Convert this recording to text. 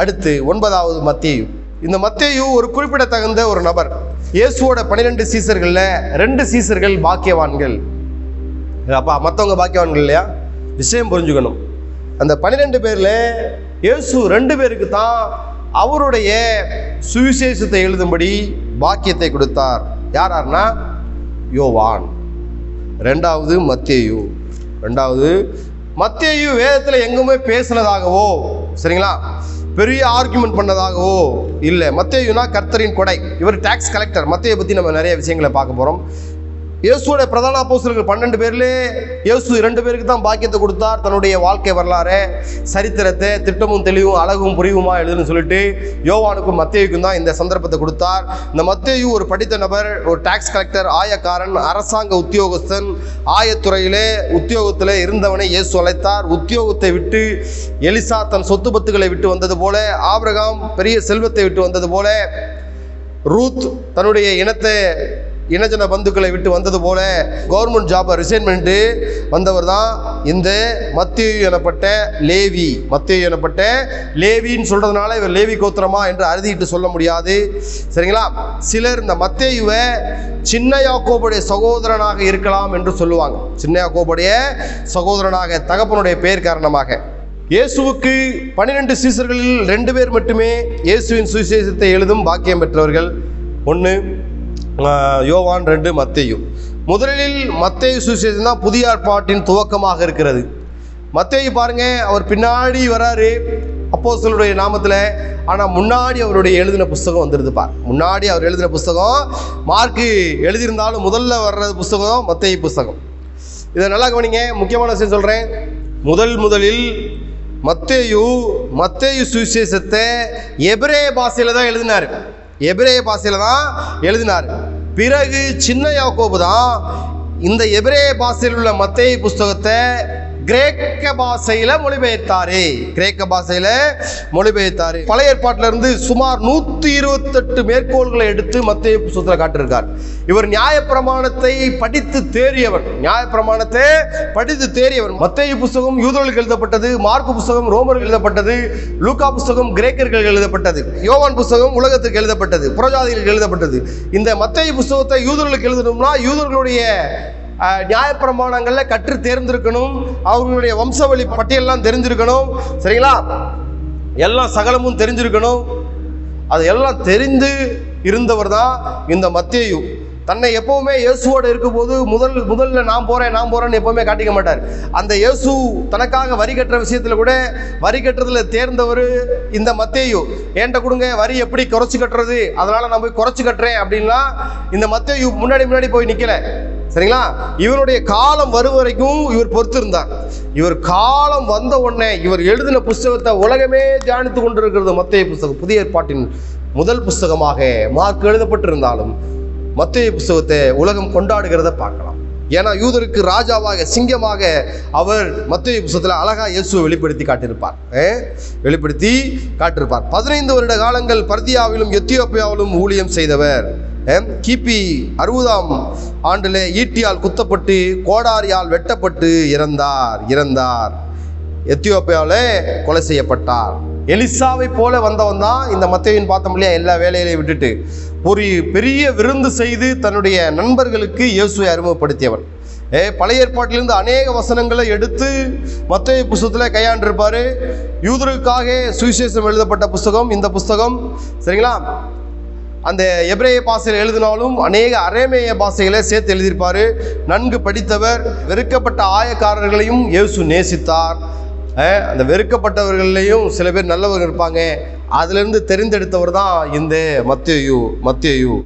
அடுத்து ஒன்பதாவது மத்தியு. இந்த மத்தியு ஒரு குறிப்பிடத்தகுந்த ஒரு நபர். இயேசுவோட பன்னிரெண்டு சீசர்களில் ரெண்டு சீசர்கள் பாக்கியவான்கள். அப்பா மற்றவங்க பாக்கியவான்கள் இல்லையா? விஷயம் புரிஞ்சுக்கணும். அந்த பன்னிரெண்டு பேரில் இயேசு ரெண்டு பேருக்கு தான் அவருடைய சுவிசேஷத்தை எழுதும்படி பாக்கியத்தை கொடுத்தார். யார் யாருன்னா யோவான். ரெண்டாவது மத்தியு. ரெண்டாவது மத்தியு வேதத்தில் எங்குமே பேசினதாகவோ சரிங்களா? பெரிய ஆர்குமெண்ட் பண்ணதாகவோ இல்லை. மத்தேயுனா கர்த்தரின் கொடை. இவர் டேக்ஸ் கலெக்டர் மத்தேயை பற்றி நம்ம நிறைய விஷயங்களை பார்க்க போகிறோம் இயேசுவோட பிரதான அப்போசர்கள் பன்னெண்டு பேர்லே இயேசு இரண்டு பேருக்கு தான் பாக்கியத்தை கொடுத்தார். தன்னுடைய வாழ்க்கை வரலாறு சரித்திரத்தை திட்டமும் தெளிவும் அழகும் புரிவுமா எழுதுன்னு சொல்லிட்டு யோவானுக்கும் மத்தேயுக்கும் தான் இந்த சந்தர்ப்பத்தை கொடுத்தார். இந்த மத்தேயு ஒரு படித்த நபர் ஒரு டாக்ஸ் கலெக்டர் ஆயக்காரன் அரசாங்க உத்தியோகஸ்தன் ஆயத்துறையிலே உத்தியோகத்தில் இருந்தவனை இயேசு அழைத்தார். உத்தியோகத்தை விட்டு எலிசா தன் சொத்து பத்துக்களை விட்டு வந்தது போல ஆபிரகாம் பெரிய செல்வத்தை விட்டு வந்தது போல ரூத் தன்னுடைய இனத்தை இனஜன பந்துக்களை விட்டு வந்தது போல கவர்மெண்ட் ஜாப்பை ரிசைன் பண்ணிட்டு வந்தவர் தான் இந்த மத்திய எனப்பட்ட லேவி. மத்திய எனப்பட்ட லேவின்னு சொல்கிறதுனால இவர் லேவி கோத்திரமா என்று அறுதிட்டு சொல்ல முடியாது. சரிங்களா? சிலர் இந்த மத்தியுவை சின்ன யாக்கோபுடைய சகோதரனாக இருக்கலாம் என்று சொல்லுவாங்க. சின்ன யாக்கோபுடைய சகோதரனாக தகப்பனுடைய பெயர் காரணமாக. இயேசுவுக்கு பன்னிரெண்டு சீசர்களில் ரெண்டு பேர் மட்டுமே இயேசுவின் சுவிசேஷத்தை எழுதும் பாக்கியம் பெற்றவர்கள். ஒன்று யோவான் ரெண்டு மத்தேயும் முதலில் மத்தேயு சுசேஷன் தான் புதிய ஏற்பாட்டின் துவக்கமாக இருக்கிறது. மத்தேயு பாருங்க அவர் பின்னாடி வராரு அப்போஸ்தலருடைய நாமத்தில் ஆனால் முன்னாடி அவருடைய எழுதின புஸ்தகம் வந்துடுது பார். முன்னாடி அவர் எழுதின புஸ்தகம் மார்க்கு எழுதியிருந்தாலும் முதல்ல வர்ற புஸ்தகம் மத்தேயு புஸ்தகம். இதை நல்லா கவனிங்க முக்கியமான விஷயம் சொல்கிறேன் முதல் முதலில் மத்தேயு மத்தேயு சுவிசேஷத்தை எபிரே பாஷையில் தான் எழுதினார். எபிரே பாஷையில் தான் எழுதினார். பிறகு சின்ன யாக்கோபு தான் இந்த எபிரே பாசையில் உள்ள மத்திய புஸ்தகத்தை கிரேக்க பாஷையில மொழிபெயர்த்தாரு. கிரேக்க பாஷையில மொழிபெயர்த்தாரு. பழைய ஏற்பாட்டில இருந்து சுமார் நூத்தி இருபத்தெட்டு மேற்கோள்களை எடுத்து மத்திய புத்தகத்தில் காட்டியிருக்கார் இவர் நியாயப்பிரமாணத்தை படித்து தேறியவர். நியாயப்பிரமாணத்தை படித்து தேறியவர். மத்திய புஸ்தகம் யூதர்களுக்கு எழுதப்பட்டது மார்க்கு புஸ்தகம் ரோமர்கள் எழுதப்பட்டது லூகா புஸ்தகம் கிரேக்கர்கள் எழுதப்பட்டது யோவான் புஸ்தகம் உலகத்துக்கு எழுதப்பட்டது புரஜாதிகளுக்கு எழுதப்பட்டது. இந்த மத்திய புஸ்தகத்தை யூதர்களுக்கு எழுதணும்னா யூதர்களுடைய நியாயப்பிரமாணங்களில் கற்று தேர்ந்திருக்கணும். அவர்களுடைய வம்சவழி பட்டியலெலாம் தெரிஞ்சிருக்கணும் சரிங்களா? எல்லாம் சகலமும் தெரிஞ்சிருக்கணும். அது எல்லாம் தெரிந்து இருந்தவர் தான் இந்த மத்தேயு. தன்னை எப்பவுமே இயேசுவோடு இருக்கும்போது முதல் முதல்ல நான் போகிறேன் நான் போகிறேன்னு எப்பவுமே காட்டிக்க மாட்டார். அந்த இயேசு தனக்காக வரி கட்டுற விஷயத்தில் கூட வரி கட்டுறதுல தேர்ந்தவர் இந்த மத்தேயு. ஏன்ட்ட கொடுங்க வரி எப்படி குறைச்சி கட்டுறது? அதனால நான் போய் குறைச்சி கட்டுறேன் அப்படின்லாம் இந்த மத்தேயு முன்னாடி முன்னாடி போய் நிற்கலை சரிங்களா? இவருடைய காலம் வரும் வரைக்கும் இவர் பொறுத்திருந்தார். இவர் காலம் வந்த உடனே இவர் எழுதின புஸ்தகத்தை உலகமே தியானித்து கொண்டிருக்கிறது. மத்திய புஸ்தகம் புதிய ஏற்பாட்டின் முதல் புஸ்தகமாக மார்க் எழுதப்பட்டிருந்தாலும் மத்திய புஸ்தகத்தை உலகம் கொண்டாடுகிறத பார்க்கலாம். ஏன்னா யூதருக்கு ராஜாவாக சிங்கமாக அவர் மத்திய புஸ்தகத்தில் அழகா இயேசுவை வெளிப்படுத்தி காட்டியிருப்பார். வெளிப்படுத்தி காட்டியிருப்பார். பதினைந்து வருட காலங்கள் பர்தியாவிலும் எத்தியோப்பியாவிலும் ஊழியம் செய்தவர் கிபி அறுபதாம் ஆண்டில் ஈட்டியால் குத்தப்பட்டு கோடாரியால் வெட்டப்பட்டு இறந்தார் இறந்தார். எத்தியோப்பியாவில் கொலை செய்யப்பட்டார். எலிசாவை போல வந்தவன் தான் இந்த மத்தையின் பார்த்தோம் இல்லையா எல்லா வேலைகளையும் விட்டுட்டு ஒரு பெரிய விருந்து செய்து தன்னுடைய நண்பர்களுக்கு இயேசுவை அறிமுகப்படுத்தியவன். ஏ பழைய ஏற்பாட்டிலிருந்து அநேக வசனங்களை எடுத்து மத்திய புஸ்தகத்தில் கையாண்டிருப்பார். யூதருக்காக சுவிசேஷம் எழுதப்பட்ட புஸ்தகம் இந்த புஸ்தகம் சரிங்களா? அந்த எப்ரேய பாசையில் எழுதினாலும் அநேக அரேமேய பாஷைகளை சேர்த்து எழுதியிருப்பார். நன்கு படித்தவர் வெறுக்கப்பட்ட ஆயக்காரர்களையும் இயேசு நேசித்தார். அந்த வெறுக்கப்பட்டவர்களையும் சில பேர் நல்லவர்கள் இருப்பாங்க. அதுலேருந்து தெரிந்தெடுத்தவர் தான் இந்த மத்தியு மத்தியு.